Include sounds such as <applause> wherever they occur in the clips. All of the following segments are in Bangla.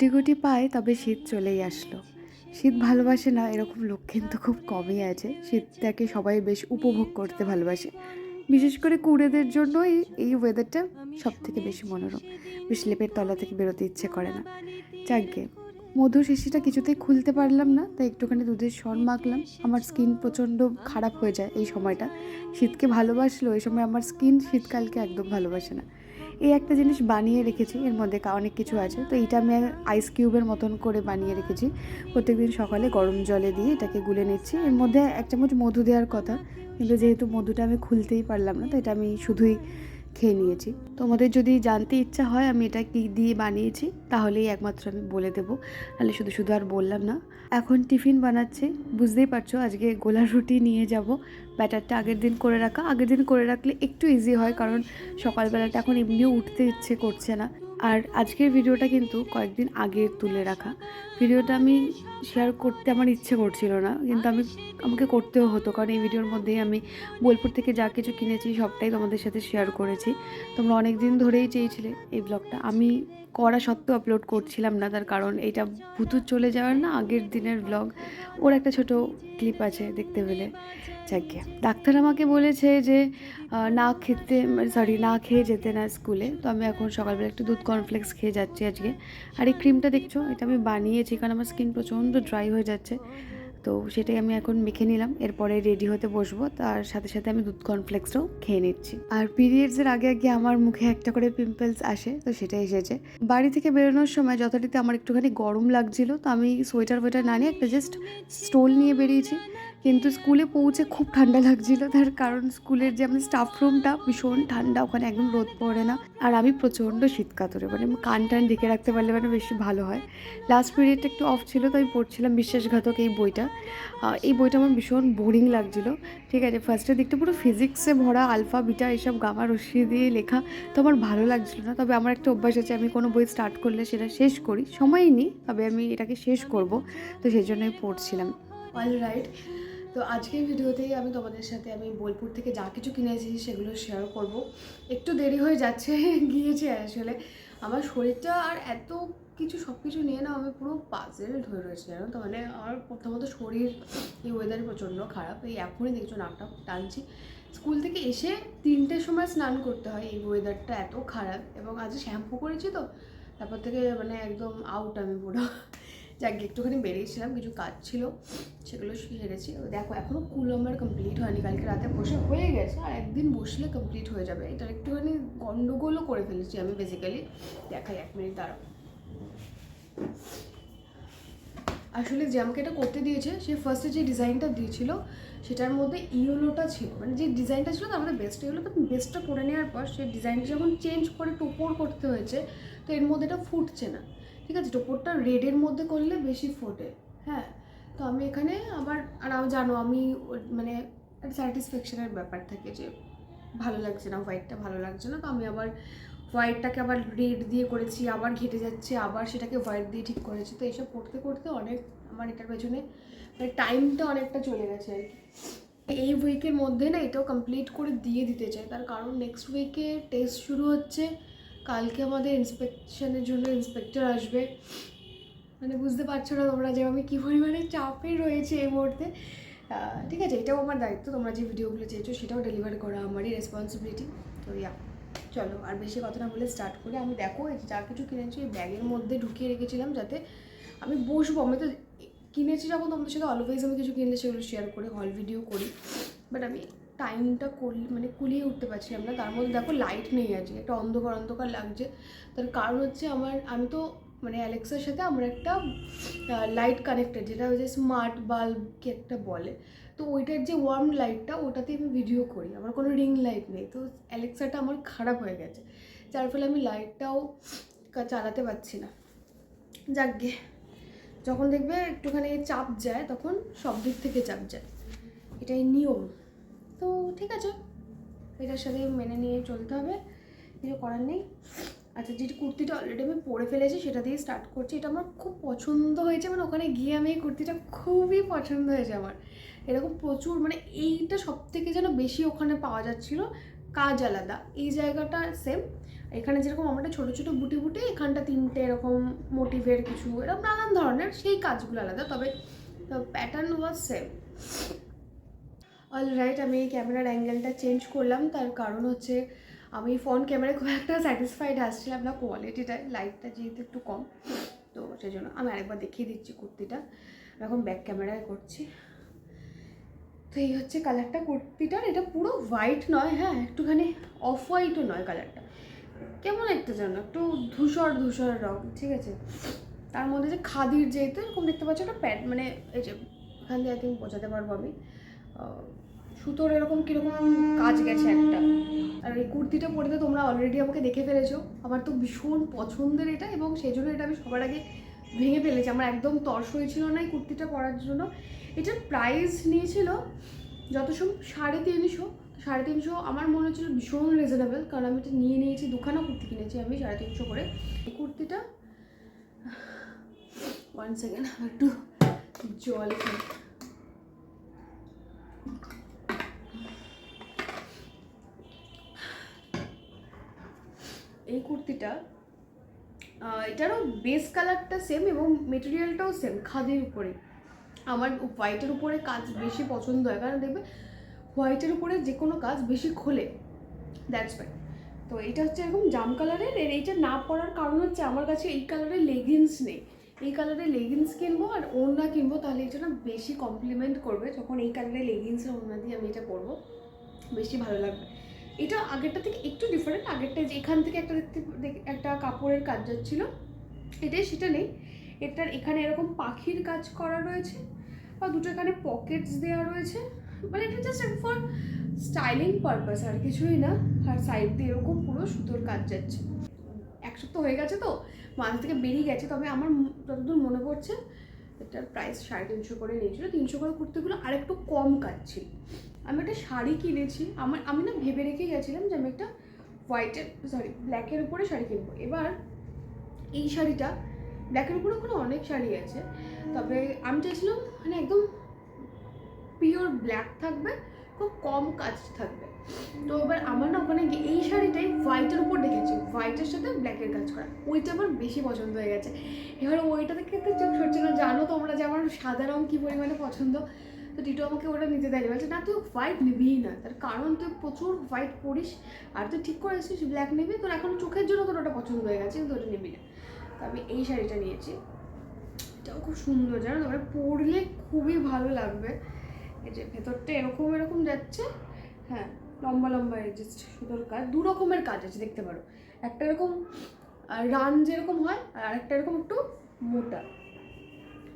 গুটি গুটি পায় তবে শীত চলেই আসলো। শীত ভালোবাসে না, এরকম লোক কিন্তু খুব কমই আছে। শীতটাকে সবাই বেশ উপভোগ করতে ভালোবাসে। বিশেষ করে কুড়েদের জন্যই এই ওয়েদারটা সব থেকে বেশি মনোরম। বেশ লেপের তলা থেকে বেরোতে ইচ্ছে করে না। যাকে মধুর শিশিটা কিছুতেই খুলতে পারলাম না, তাই একটুখানি দুধের সর মাখলাম। আমার স্কিন প্রচণ্ড খারাপ হয়ে যায় এই সময়টা। শীতকে ভালোবাসলো, এই সময় আমার স্কিন শীতকালকে একদম ভালোবাসে না। এই একটা জিনিস বানিয়ে রেখেছি, এর মধ্যে অনেক কিছু আছে। তো এইটা আমি আইস কিউবের মতন করে বানিয়ে রেখেছি। প্রত্যেকদিন সকালে গরম জলে দিয়ে এটাকে গুলে নিচ্ছি। এর মধ্যে এক চামচ মধু দেওয়ার কথা, কিন্তু যেহেতু মধুটা আমি খুলতেই পারলাম না, তো এটা আমি শুধুই খেয়ে নিয়েছি। তোমাদের যদি জানতে ইচ্ছা হয় আমি এটা কী দিয়ে বানিয়েছি, তাহলেই একমাত্র আমি বলে দেবো। তাহলে শুধু শুধু আর বললাম না। এখন টিফিন বানাচ্ছে, বুঝতেই পারছ আজকে গোলা রুটি নিয়ে যাব। ব্যাটারটা আগের দিন করে রাখা। আগের দিন করে রাখলে একটু ইজি হয়, কারণ সকালবেলাটা এখন এমনিও উঠতে ইচ্ছে করছে না। আর আজকের ভিডিওটা কিন্তু কয়েকদিন আগে তুলে রাখা। ভিডিওটা আমি শেয়ার করতে আমার ইচ্ছে করছিল না, কিন্তু আমি, আমাকে করতেও হতো, কারণ এই ভিডিওর মধ্যেই আমি বোলপুর থেকে যা কিছু কিনেছি সবটাই তোমাদের সাথে শেয়ার করেছি। তোমরা অনেক দিন ধরেই চেয়েছিলে এই ব্লগটা আমি করা সত্ত্বেও আপলোড করছিলাম না, তার কারণ এটা ভুতুর চলে যাওয়ার না আগের দিনের ব্লগ ওর একটা ছোট ক্লিপ আছে দেখতে পেলে। যাকে ডাক্তার আমাকে বলেছে যে না খেতে সরি না খেয়ে যেতে না স্কুলে। তো আমি এখন সকালবেলা একটু দুধ কর্নফ্লেক্স খেয়ে যাচ্ছি আজকে। আর এই ক্রিমটা দেখছ, এটা আমি বানিয়েছি কারণ আমার স্কিন প্রচণ্ড ড্রাই হয়ে যাচ্ছে। তো সেটাই আমি এখন মেখে নিলাম। এরপরে রেডি হতে বসবো। তার সাথে সাথে আমি দুধ কর্নফ্লেক্সটাও খেয়ে নিচ্ছি। আর পিরিয়ডসের আগে আগে আমার মুখে একটা করে পিম্পলস আসে, তো সেটা এসেছে। বাড়ি থেকে বেরোনোর সময় যথারীতি আমার একটুখানি গরম লাগছিল, তো আমি সোয়েটার ওয়েটার না নিয়ে একটা জাস্ট স্টোল নিয়ে বেরিয়েছি। কিন্তু স্কুলে পৌঁছে খুব ঠান্ডা লাগছিল। তার কারণ স্কুলের যে আমাদের স্টাফ রুমটা ভীষণ ঠান্ডা, ওখানে একদম রোদ পড়ে না। আর আমি প্রচণ্ড শীত কাতরে মানে কান টান ঢেকে রাখতে পারলে মানে বেশি ভালো হয়। লাস্ট পিরিয়ডটা একটু অফ ছিল তো আমি পড়ছিলাম বিশ্বাসঘাতক এই বইটা। এই বইটা আমার ভীষণ বোরিং লাগছিল। ঠিক আছে ফার্স্টের দিকটা পুরো ফিজিক্সে ভরা আলফা বিটা এসব গামা রশ্মি দিয়ে লেখা। তো আমার ভালো লাগছিল না, তবে আমার একটা অভ্যাস আছে, আমি কোনো বই স্টার্ট করলে সেটা শেষ করি। সময়ই নিই, তবে আমি এটাকে শেষ করব। তো সেই জন্যই পড়ছিলাম। অল রাইট তো আজকের ভিডিওতেই আমি তোমাদের সাথে আমি বোলপুর থেকে যা কিছু কিনেছি সেগুলো শেয়ার করব। একটু দেরি হয়ে যাচ্ছে, <laughs> গিয়েছে আসলে। আমার শরীরটা আর এত কিছু সব কিছু নিয়ে না আমি পুরো পাজেলড হয়ে রয়েছে, জানো তো? মানে আমার প্রথমত শরীর, এই ওয়েদারে প্রচণ্ড খারাপ, এই এখনই দেখছ নাকটা টানছি। স্কুল থেকে এসে তিনটের সময় স্নান করতে হয়, এই ওয়েদারটা এত খারাপ। এবং আজ শ্যাম্পু করেছি তো, তারপর থেকে মানে একদম আউট আমি পুরো। যাক, একটুখানি বেরিয়েছিলাম, কিছু কাজ ছিল, সেগুলো সেরেছি। দেখো এখনও কুল আমার কমপ্লিট হয়নি, কালকে রাতে বসে হয়ে গেছে, আর একদিন বসলে কমপ্লিট হয়ে যাবে। এটা একটুখানি গন্ডগোলও করে ফেলেছি আমি বেসিক্যালি দেখাই, এক মিনিট দাঁড়াও। আসলে যে আমাকে এটা করতে দিয়েছে, সে ফার্স্টে যে ডিজাইনটা দিয়েছিল, সেটার মধ্যে ইয়েলোটা ছিল। মানে যে ডিজাইনটা ছিল, তার মধ্যে বেস্ট ইয়েলো তো বেস্টটা করে নেওয়ার পর, সে ডিজাইনটা যখন চেঞ্জ করে টোপর করতে হয়েছে, তো এর মধ্যে এটা ফুটছে না। ঠিক আছে, টোপরটা রেডের মধ্যে করলে বেশি ফোটে হ্যাঁ? তো আমি এখানে আবার, আর আমি জানো আমি মানে একটা স্যাটিসফ্যাকশনের ব্যাপার থাকে যে ভালো লাগছে না হোয়াইটটা ভালো লাগছে না, তো আমি আবার হোয়াইটটাকে আবার রেড দিয়ে করেছি, আবার ঘেটে যাচ্ছে, আবার সেটাকে হোয়াইট দিয়ে ঠিক করেছি, তো এইসব করতে করতে অনেক আমার এটার পেছনে মানে টাইমটা অনেকটা চলে গেছে আর কি। এই উইকের মধ্যে না এটাও কমপ্লিট করে দিয়ে দিতে চাই, তার কারণ নেক্সট উইকে টেস্ট শুরু হচ্ছে কালকে আমাদের ইন্সপেকশনের জন্য ইন্সপেক্টর আসবে। মানে বুঝতে পারছ না তোমরা যে আমি কী পরিমাণে চাপে রয়েছে এই মুহূর্তে। ঠিক আছে, এটাও আমার দায়িত্ব, তোমরা যে ভিডিওগুলো চেয়েছো সেটাও ডেলিভার করা আমারই রেসপন্সিবিলিটি তো ইয়া চলো, আর বেশি কথা না বলে স্টার্ট করি। আমি দেখো যা কিছু কিনেছি, এই ব্যাগের মধ্যে ঢুকিয়ে রেখেছিলাম যাতে আমি বসবো। আমি তো কিনেছি যখন, তোমাদের সাথে অলওয়েজ আমি কিছু কিনলে সেগুলো শেয়ার করি হল ভিডিও করি। বাট আমি টাইমটা করলে মানে কুলিয়ে উঠতে পারছিলাম না। তার মধ্যে দেখো লাইট নেই আজকে, একটা অন্ধকার অন্ধকার লাগছে। তার কারণ হচ্ছে আমার, আমি তো মানে অ্যালেক্সার সাথে আমার একটা লাইট কানেক্টেড যেটা হচ্ছে স্মার্ট বাল্ব কি একটা বলে। তো ওইটার যে ওয়ার্ম লাইটটা ওটাতে আমি ভিডিও করি। আমার কোনো রিং লাইট নেই। তো অ্যালেক্সাটা আমার খারাপ হয়ে গেছে। যার ফলে আমি লাইটটাও চালাতে পারছি না। যাকগে যখন দেখবে একটুখানি চাপ যায়, তখন সব দিক থেকে চাপ যায়। এটাই নিয়ম। তো ঠিক আছে। এটার সাথে মেনে নিয়ে চলতে হবে। কিছু করার নেই। আচ্ছা যে কুর্তিটা অলরেডি আমি পরে ফেলেছি, সেটা দিয়ে স্টার্ট করছি। এটা আমার খুব পছন্দ হয়েছে। মানে ওখানে গিয়ে আমি এই কুর্তিটা খুবই পছন্দ হয়েছে আমার। এরকম প্রচুর মানে এইটা সব থেকে যেন বেশি ওখানে পাওয়া যাচ্ছিল, কাজ আলাদা। এই জায়গাটা সেম এখানে যেরকম আমরা ছোটো ছোটো বুটি বুটি, এখানটা তিনটে এরকম মোটিভের কিছু, এরকম নানান ধরনের, সেই কাজগুলো আলাদা। তবে pattern was same all right আমি ক্যামেরার অ্যাঙ্গেলটা চেঞ্জ করলাম। তার কারণ হচ্ছে, আমি ফোন ক্যামেরায় খুব একটা স্যাটিসফাইড আসছিলাম না কোয়ালিটিটা লাইটটা যেহেতু একটু কম। তো সেই জন্য আমি আরেকবার দেখিয়ে দিচ্ছি কুর্তিটা। এখন ব্যাক ক্যামেরায় করছি। তো এই হচ্ছে কালারটা কুর্তিটার এটা পুরো হোয়াইট নয় হ্যাঁ একটুখানি অফ হোয়াইটও নয় কালারটা কেমন একটা যেন, একটু ধূসর ধূসর রং, ঠিক আছে? তার মধ্যে যে খাদির যেহেতু, এরকম দেখতে পাচ্ছ, একটা প্যাড মানে এই যে, এখান দিয়ে আই থিঙ্ক বোঝাতে পারব আমি। সুতোর এরকম কীরকম কাজ গেছে একটা। আর এই কুর্তিটা পরে তোমরা অলরেডি আমাকে দেখে ফেলেছো। আমার তো ভীষণ পছন্দের এটা এবং সেই জন্য এটা আমি সবার আগে ভেঙে ফেলেছি। আমার একদম তর্স হয়েছিল না এই কুর্তিটা পরার জন্য। এটার প্রাইস নিয়েছিল যত সব সাড়ে তিনশো। সাড়ে তিনশো আমার মনে হচ্ছিল ভীষণ রিজনেবল কারণ আমি এটা নিয়ে নিয়েছি, দুখানা কুর্তি কিনেছি আমি সাড়ে তিনশো করে। এই কুর্তিটা ওয়ান সেকেন্ড একটু জল খাই এই কুর্তিটা এটারও বেস কালারটা সেম এবং মেটেরিয়ালটাও সেম খাদির উপরে। আমার হোয়াইটের উপরে কাজ বেশি পছন্দ হয়, কারণ দেখবে হোয়াইটের উপরে যে কোনো কাজ বেশি খোলে। দ্যাটস ওয়াই তো এটা হচ্ছে এরকম জাম কালারের এর এইটা না পরার কারণ হচ্ছে আমার কাছে এই কালারের লেগিংস নেই। এই কালারের লেগিংস কিনবো আর ওড়না কিনবো, তাহলে এটা না বেশি কমপ্লিমেন্ট করবে। যখন এই কালারের লেগিংস আর ওড়না দিয়ে আমি এটা পরবো, বেশি ভালো লাগবে। এটা আগেরটা থেকে একটু ডিফারেন্ট আগেরটা যে এখান থেকে একটা দেখতে একটা কাপড়ের কাজ যাচ্ছিল, এটাই সেটা নেই। এটার এখানে এরকম পাখির কাজ করা রয়েছে, বা দুটো এখানে পকেটস দেওয়া রয়েছে। মানে এটা জাস্ট ফর স্টাইলিং পারপাস আর কিছুই না। আর সাইড দিয়ে এরকম পুরো সুতোর কাজ যাচ্ছে। এক সপ্তাহ হয়ে গেছে তো মাঝ থেকে বেরিয়ে গেছে, তবে আমার যতদূর মনে পড়ছে এটার প্রাইস সাড়ে তিনশো করে নিয়েছিল। তিনশো করে কুর্তিগুলো আর একটু কম কাজ ছিল আমি একটা শাড়ি কিনেছি। আমার, আমি না ভেবে রেখে গেছিলাম যে আমি একটা হোয়াইটের সরি ব্ল্যাকের উপরে শাড়ি কিনবো। এবার এই শাড়িটা ব্ল্যাকের উপরে ওখানে অনেক শাড়ি আছে। তবে আমি চাইছিলাম মানে একদম পিওর ব্ল্যাক থাকবে, খুব কম কাজ থাকবে। তো এবার আমার না ওখানে গিয়ে এই শাড়িটাই হোয়াইটের উপর দেখেছি হোয়াইটের সাথে ব্ল্যাকের কাজ করা। ওইটা আমার বেশি পছন্দ হয়ে গেছে। এবার ওইটা দেখে তো চোখ সরছে না জানো তোমরা যে আমার সাদা রং কী পরিমাণে পছন্দ? তো টিটো আমাকে ওটা নিতে দেয়নি। বলছে, না, তুই হোয়াইট নিবিই না। তার কারণ তুই প্রচুর হোয়াইট পরিস। আর তুই ঠিক করে করেছিস ব্ল্যাক নিবি? তোর এখন চোখের জন্য তোর ওটা পছন্দ হয়ে গেছে, কিন্তু ওটা নিবি না। তো আমি এই শাড়িটা নিয়েছি। এটাও খুব সুন্দর, জানো? তো মানে পরলে খুবই ভালো লাগবে। এই যে ভেতরটা এরকম এরকম যাচ্ছে হ্যাঁ। লম্বা লম্বা এই যে সুতোর কাজ। দু রকমের কাজ আছে, দেখতে পারো। একটা এরকম রান যেরকম হয়, আর আরেকটা এরকম একটু মোটা।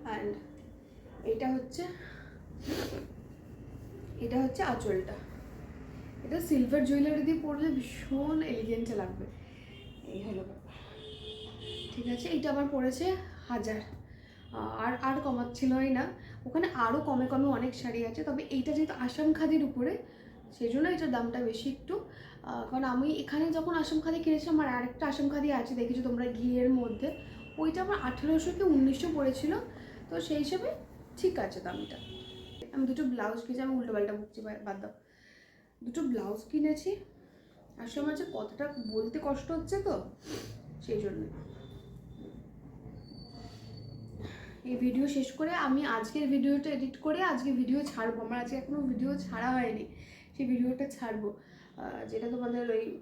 অ্যান্ড এটা হচ্ছে এটা হচ্ছে আঁচলটা। এটা সিলভার জুয়েলারি দিয়ে পরলে ভীষণ এলিগেন্ট লাগবে। এই হলো ঠিক আছে, এইটা আমার পড়েছে হাজার। আর আর কমাচ্ছিলই না। ওখানে আরও কমে কমে অনেক শাড়ি আছে, তবে এইটা যেহেতু আসাম খাদির উপরে সেই জন্য এটার দামটা বেশি একটু। কারণ আমি এখানে যখন আসাম খাদি কিনেছিলাম আমার আরেকটা আসাম খাদি আছে, দেখেছ তোমরা ঘিয়ের মধ্যে। ওইটা আমার আঠেরোশো কি উনিশশো পড়েছিল। তো সেই হিসেবে ঠিক আছে দামটা। আমি দুটো ব্লাউজ কিনেছি, আমি উল্টো পাল্টা বুঝছি বাদ দাও। দুটো ব্লাউজ কিনেছি। আসলে আমার যে কথাটা বলতে কষ্ট হচ্ছে তো, সেই জন্য। এই ভিডিও শেষ করে আমি আজকের ভিডিওটা এডিট করে আজকে ভিডিও ছাড়বো। আমার আজকে এখনও ভিডিও ছাড়া হয়নি। সেই ভিডিওটা ছাড়বো। যেটা তোমাদের ওই,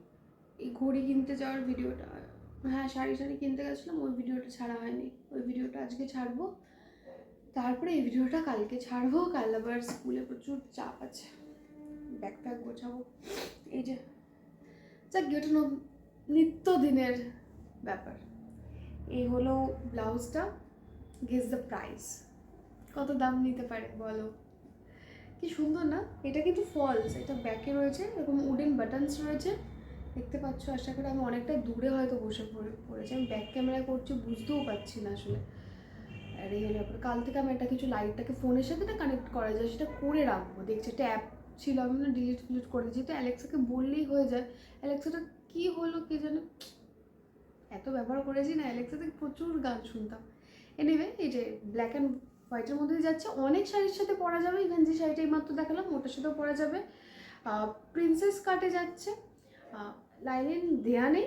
এই ঘড়ি কিনতে যাওয়ার ভিডিওটা হ্যাঁ শাড়ি শাড়ি কিনতে গেছিলাম, ওই ভিডিওটা ছাড়া হয়নি। ওই ভিডিওটা আজকে ছাড়বো। তারপরে এই ভিডিওটা কালকে ছাড়বো। কাল আবার স্কুলে প্রচুর চাপ আছে। ব্যাগ প্যাক গোছাবো। এই যে যাক গিয়ে ওটা ন- নিত্যদিনের ব্যাপার। এই হলো ব্লাউজটা গেস দ্য প্রাইস কত দাম নিতে পারে বলো? কি সুন্দর না? এটা কিন্তু ফলস এটা ব্যাকে রয়েছে, এরকম উডেন বাটনস রয়েছে। দেখতে পাচ্ছ, আশা করি আমি অনেকটা দূরে হয়তো বসে পড়ে, পড়েছি। আমি ব্যাক ক্যামেরায় করছি, বুঝতেও পারছি না আসলে। আর এই হলো। কাল থেকে আমি একটা কিছু লাইটটাকে ফোনের সাথে না কানেক্ট করা যায়, সেটা করে রাখব। দেখছি একটা অ্যাপ ছিল, আমি না ডিলিট ফিলিট করে দিয়েছি। তো অ্যালেক্সাকে বললেই হয়ে যায়। অ্যালেক্সাটা কী হলো কে জানে? এত ব্যবহার করেছি না অ্যালেক্সাতে প্রচুর গান শুনতাম। এনিওয়ে এই যে ব্ল্যাক অ্যান্ড হোয়াইটের মধ্যে যাচ্ছে। অনেক শাড়ির সাথে পরা যাবে। ইভেন যে শাড়িটা এইমাত্র দেখালাম, ওটার সাথেও পরা যাবে। প্রিন্সেস কাটে যাচ্ছে। লাইনিং দেয়া নেই।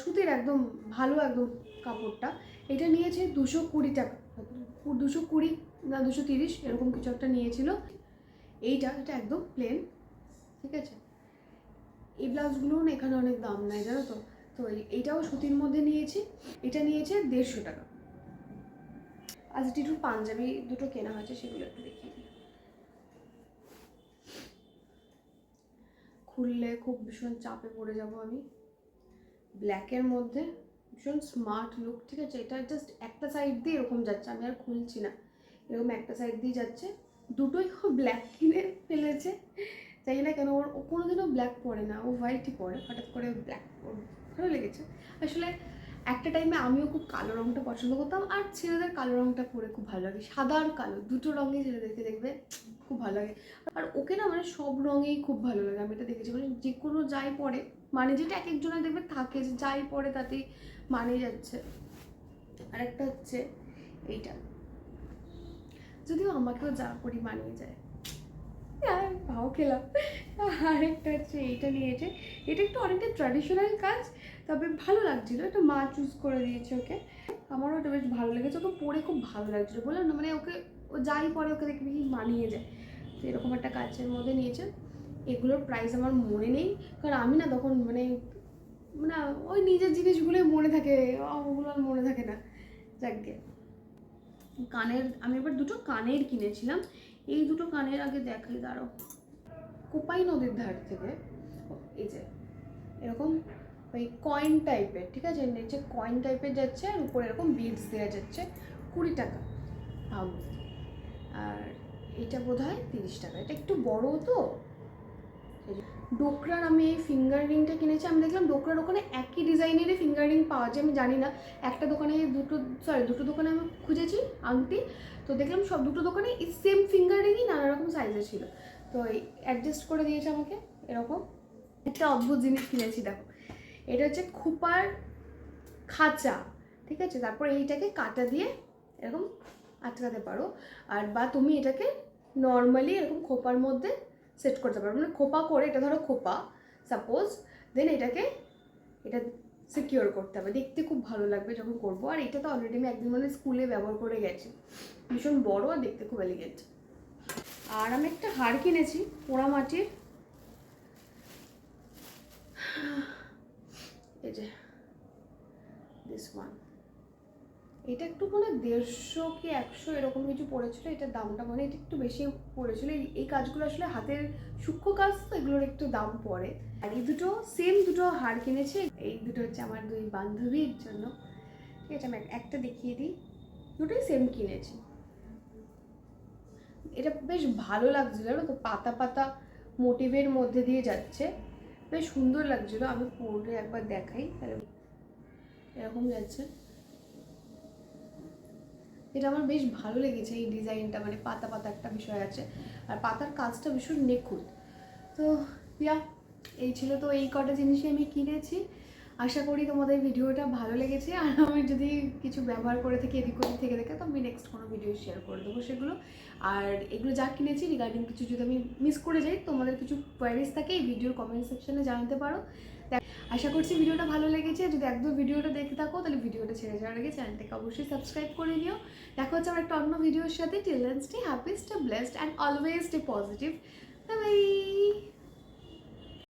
সুতির একদম ভালো একদম কাপড়টা। এটা নিয়েছে দুশো কুড়ি টাকা। দুশো কুড়ি না দুশো তিরিশ এরকম কিছু একটা নিয়েছিল। এইটা, এটা একদম প্লেন ঠিক আছে? এই ব্লাউজগুলোও না এখানে অনেক দাম নেয়, জানো তো? তো এইটাও সুতির মধ্যে নিয়েছি। এটা নিয়েছে দেড়শো টাকা। আজ একটু পাঞ্জাবি দুটো কেনা হয়েছে, সেগুলো একটু দেখিয়ে দিই। খুললে খুব ভীষণ চাপে পড়ে যাব আমি। ব্ল্যাকের মধ্যে ভীষণ স্মার্ট লুক ঠিক আছে? এটা জাস্ট একটা সাইড দিয়ে এরকম যাচ্ছে, আমি আর খুলছি না। এরকম একটা সাইড দিয়ে যাচ্ছে। দুটোই ও ব্ল্যাক কিনে ফেলেছে। জানি না কেন, ওর কোনোদিনও ব্ল্যাক পরে না, ও হোয়াইটই পরে, হঠাৎ করে ব্ল্যাক ভালো লেগেছে। আসলে একটা টাইমে আমিও খুব কালো রঙটা পছন্দ করতাম আর ছেলেদের কালো রঙটা পরে খুব ভালো লাগে। সাদা আর কালো, দুটো রঙে ছেলেদেরকে দেখবে খুব ভালো লাগে। আর ওকে না মানে সব রঙেই খুব ভালো লাগে, আমি এটা দেখেছি। মানে যে কোনো যাই পরে মানে যেটা এক একজনের দেখবে থাকে যে যাই পরে তাতেই মানে যাচ্ছে। আর একটা হচ্ছে এইটা। যদিও আমাকেও যা পরি মানিয়ে যায়। ভাও খেলাম। আরেকটা হচ্ছে এইটা নিয়েছে এটা একটু অনেকটা ট্র্যাডিশনাল কাজ তবে ভালো লাগছিল এটা মা চুজ করে দিয়েছে ওকে। আমারও ওটা বেশ ভালো লেগেছে, ওকে পরে খুব ভালো লাগছিল, বললাম না মানে ওকে, ও যাই পরে ওকে দেখবি মানিয়ে যায়। তো এরকম একটা কাজের মধ্যে নিয়েছে। এগুলোর প্রাইস আমার মনে নেই, কারণ আমি না তখন মানে না ওই নিজের জিনিসগুলোই মনে থাকে, ওগুলো আর মনে থাকে না। যাকে কানের, আমি এবার দুটো কানের কিনেছিলাম। এই দুটো কানের আগে দেখাই, দাঁড়াও। কোপাই নদীর ধার থেকে, এই যে, এরকম ওই কয়েন টাইপের ঠিক আছে? নিচে কয়েন টাইপের যাচ্ছে আর উপরে এরকম বিডস দেওয়া যাচ্ছে, কুড়ি টাকা। ভাবো আর এটা বোধ হয় তিরিশ টাকা। এটা একটু বড় তো। ডোকরার আমি এই ফিঙ্গার রিংটা কিনেছি, আমি দেখলাম ডোকরার ওখানে একই ডিজাইনেরই ফিঙ্গার রিং পাওয়া যায়, আমি জানি না। একটা দোকানে দুটো সরি দুটো দোকানে আমি খুঁজেছি, আংটি। তো দেখলাম সব দুটো দোকানে এই সেম ফিঙ্গার রিংই নানা রকম সাইজের ছিল। তো অ্যাডজাস্ট করে দিয়েছে আমাকে, এরকম। একটা অদ্ভুত জিনিস কিনেছি, দেখো। এটা হচ্ছে খুপার খাঁচা, ঠিক আছে? তারপর এইটাকে কাটা দিয়ে এরকম আটকাতে পারো। আর বা তুমি এটাকে নর্মালি এরকম খোপার মধ্যে সেট করতে পারো। মানে খোপা করে, এটা ধরো খোপা সাপোজ দেন এটাকে এটা সিকিওর করতে হবে। দেখতে খুব ভালো লাগবে যখন করব। আর এটা তো অলরেডি আমি একদিন মানে স্কুলে ব্যবহার করে গেছি। ভীষণ বড় আর দেখতে খুব এলিগেন্ট আর আমি একটা হার কিনেছি পোড়া মাটির এই যে দিস ওয়ান এটা একটু মানে দেড়শো কি একশো এরকম কিছু পড়েছিল এটার দামটা মানে এটা একটু বেশি পড়েছিল। এই- কাজগুলো আসলে হাতের সূক্ষ্ম কাজ, তো এগুলোর একটু দাম পড়ে। আর এই দুটো সেম দুটো হার কিনেছি। এই দুটো হচ্ছে আমার দুই বান্ধবীর জন্য। ঠিক আছে, আমি একটা দেখিয়ে দিই। দুটোই সেম কিনেছি। এটা বেশ ভালো লাগছিল, জানো তো? পাতা পাতা মোটিভের মধ্যে দিয়ে যাচ্ছে। বেশ সুন্দর লাগছিল। আমি পরে একবার দেখাই, তাহলে এরকম যাচ্ছে। এটা আমার বেশ ভালো লেগেছে, এই ডিজাইনটা মানে পাতা পাতা একটা বিষয় আছে। আর পাতার কাজটা ভীষণ নিখুঁত। তো, ইয়া, এই ছিল তো এই কটা জিনিসই আমি কিনেছি। আশা করি তোমাদের ভিডিওটা ভালো লেগেছে। আর আমি যদি কিছু ব্যবহার করে থাকি, এদিক ওদিক থেকে দেখে, তো আমি নেক্সট কোনো ভিডিও শেয়ার করে দেবো সেগুলো। আর এগুলো যা কিনেছি রিগার্ডিং কিছু যদি আমি মিস করে যাই, তোমাদের কিছু কোয়ারিজ থাকে, এই ভিডিওর কমেন্ট সেকশনে জানাতে পারো। আশা করছি ভিডিওটা ভালো লেগেছে। যদি একদম ভিডিওটা দেখে থাকো, তাহলে ভিডিওটা ছেড়ে যাওয়ার আগে চ্যানেলটাকে অবশ্যই সাবস্ক্রাইব করে নিও। দেখা হচ্ছে আমার একটা অন্য ভিডিওর সাথে। Till then stay happy stay blessed and always stay positive bye